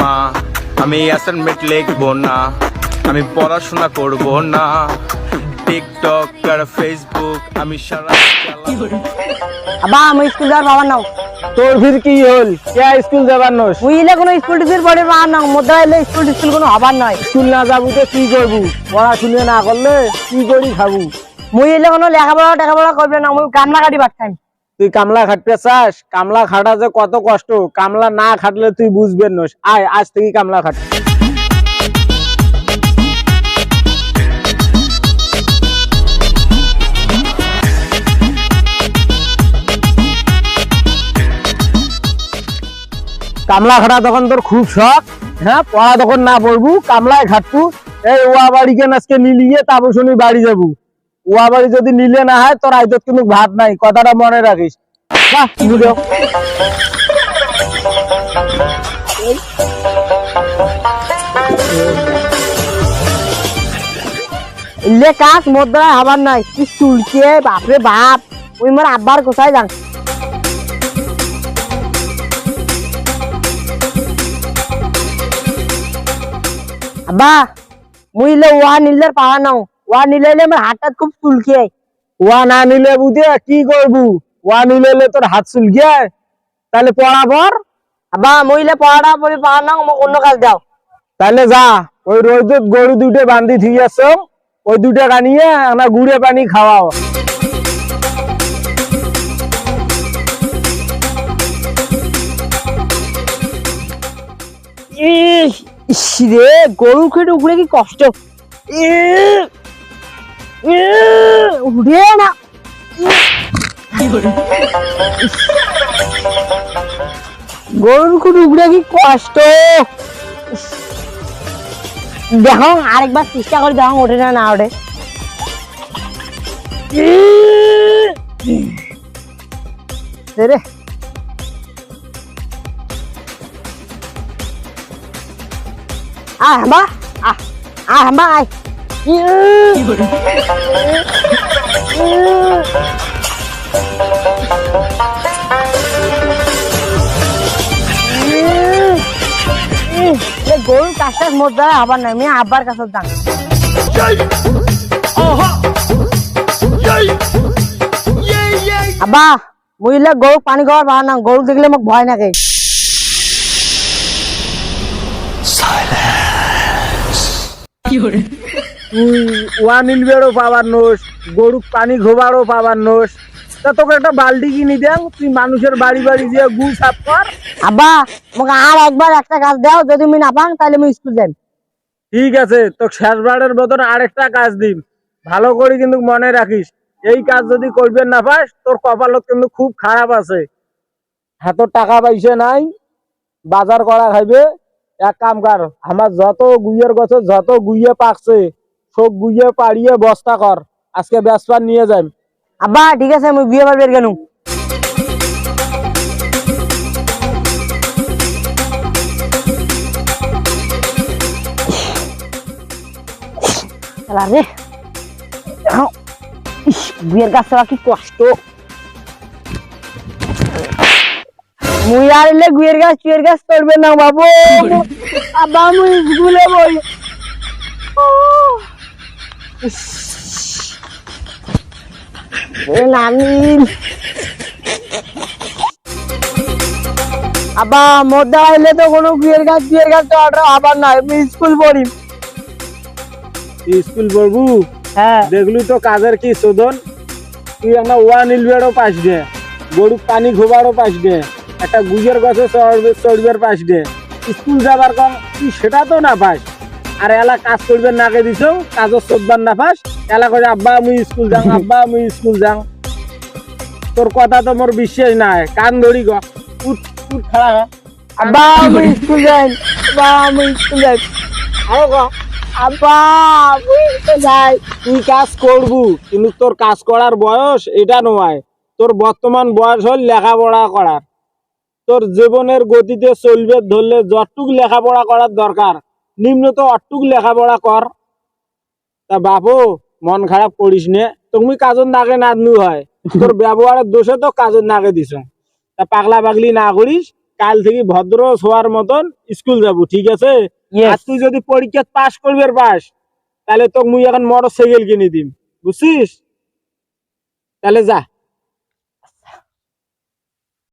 মা আমি অ্যাসাইনমেন্ট লিখব না আমি পড়াশোনা করব না। টিকটক আর ফেসবুক আমি সারা। আবা আমি স্কুল যাওয়ার বাবার নাও। তোর ফির কি হল? কে স্কুল যাবার নস? বুঝলে কোনো স্কুল টিস্কুল পড়ে বাবার নাও মধ্যে এলে স্কুল টিস্কুল কোনো হবার নয় স্কুল না যাব তো কি করবু? পড়াশুনে না করলে কি করি খাবু? মুই এলে কোনো লেখাপড়া টেখাপড়া করবে না মুই কামলা কাটি পারতাম তুই কামলা খাটতে চাস? কামলা খাটা যে কত কষ্ট। কামলা না খাটলে তুই বুঝবেন নস আয়, আজ থেকে কামলা খাট। কামলা খাটা তখন তোর খুব শখ। হ্যাঁ পড়া তখন না পড়বু, কামলায় খাটবু। এই ওয়া বাড়ি কেন আজকে নিলিয়ে তারপর শুনি বাড়ি যাবু। ওয়া বাড়ি যদি নিলে না হয়, তোর আইতত কিন্তু ভাত নাই, কথাটা মনে রাখিস। বুঝো। এলে কাজ মধ্যে হবার নাই। কি চুলকে বাপরে বাপ, ওই মোর আব্বার কোথায় যান আব্বা, মুই এলে ওয়া নিলে পাওয়া নাও। ওয়া নিলে এলে আমার হাতটা খুব চুলকে ওয়া না নিলে বুঝে কি করবু? ওয়া নিলে তোর হাত চুল গিয়ে তাহলে পড়া পর। আব্বা মহিলা পড়াটা পড়ে পাওয়া মোক অন্য কাজ দাও। তাহলে যা, ওই রোদ গরু দুটো বান্ধি ঠিক আছে। ওই দুটো কানিয়ে আমরা গুড়ে পানি খাওয়াও রে গরু খেটে উঠে কি কষ্ট। না গরুর খুঁটে উঠে কি কষ্ট। দেখো আরেকবার চেষ্টা করে দেখো ওঠে না না ওঠে। রে Ah, hamba. Ah, ah, hamba ay. গরুর কাজটার মধ্যে আবার নাই আমি আব্বার কাছে যান আব্বা বুঝলে গরু পানি খাওয়ার বাহার না গরু দেখলে মোক ভয় লাগে তুই ওয়া নিলবেরও পাবার নোস গরু পানি ঘোবারও পাবার নোস। তা তোকে একটা বালতি কিনে দেন তুই মানুষের বাড়ি বাড়ি দিয়ে গু সাফ কর। আব্বা মোক আর একবার একটা কাজ দাও যদি আমি না পাং তাহলে আমি স্কুল যাই। ঠিক আছে তো শেষবারের মতন আরেকটা কাজ দিম। ভালো করে কিন্তু মনে রাখিস এই কাজ যদি করবেন না পাস তোর কপালত কিন্তু খুব খারাপ আছে। হাতর টাকা পয়সা নাই বাজার করা খাইবে। এক কাম কর আমার যত গুইয়ের গছে যত গুইয়ে পাকছে সব গুইয়ে পাড়িয়ে বস্তা কর আজকে বেসপার নিয়ে যাই আব্বা ঠিক আছে আমি বিয়ে বাড়ি গেলুম শালা রে আও, ইস, বিয়ের কাজ ছাড়া কি কষ্ট। মুই আর এলে গুয়ের গাছ চুয়ের গাছ করবে না বাবু। আব্বা মুই স্কুলে বই আব্বা মধ্যে আইলে তো কোনো বিয়ের গাছ বিয়ের গাছ তো অর্ডার আবার না আমি স্কুল পড়ি। স্কুল পড়বু? হ্যাঁ। দেখলু তো কাজের কি শোধন? তুই একটা ওয়া নিলবেরও পাস দে। গরু পানি ঘোবারও পাস দে। একটা গুজের গাছে চড়বে চড়বের পাস দে। স্কুল যাবার কম তুই সেটা তো না পাস। আর এলা কাজ করবে নাকে দিছ, কাজও চোদ্বার না পাস এলা করে, আব্বা, আমি স্কুল যাং, আব্বা, আমি স্কুল যাং। তোর কথা তো মোর বিশ্বাস নাই। কান ধরি গ। আব্বা যাই তুই কাজ কিন্তু তোর কাজ বয়স এটা বয়স হল জীবনের গতিতে চলবে ধরলে যতটুক লেখাপড়া করার দরকার নিম্নত অটুক লেখাপড়া কর তা বাপু মন খারাপ করিস নে? তুমি কাজের নাকে নাদনু হয়। তোর ব্যবহারের দোষে তো কাজের নাকে দিছ। তা পাগলা পাগলি না করিস কাল থেকে ভদ্র হওয়ার মতন স্কুল যাব ঠিক আছে? আর তুই যদি পরীক্ষা পাস করবি পাস তাহলে তো মুই এখন মোটর সাইকেল কিনে দিম বুঝছিস তাহলে যা।